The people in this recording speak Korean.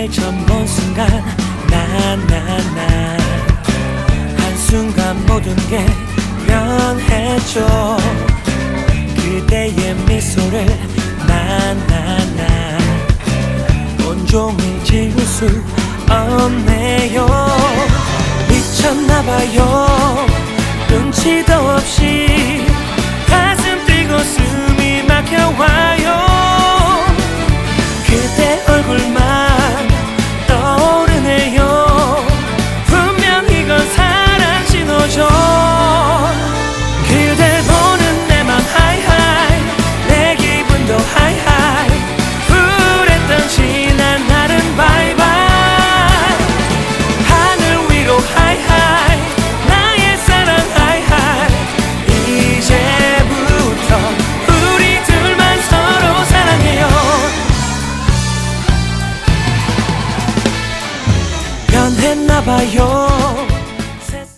널 처음 본 순간 나나나. 한순간 모든 게 변했죠. 그대의 미소를 나나나. 온종일 지울 수 없네요. 미쳤나봐요. 눈치도 없이 가슴 뛰고 숨이 막혀와요. 그대 얼굴만 ばよ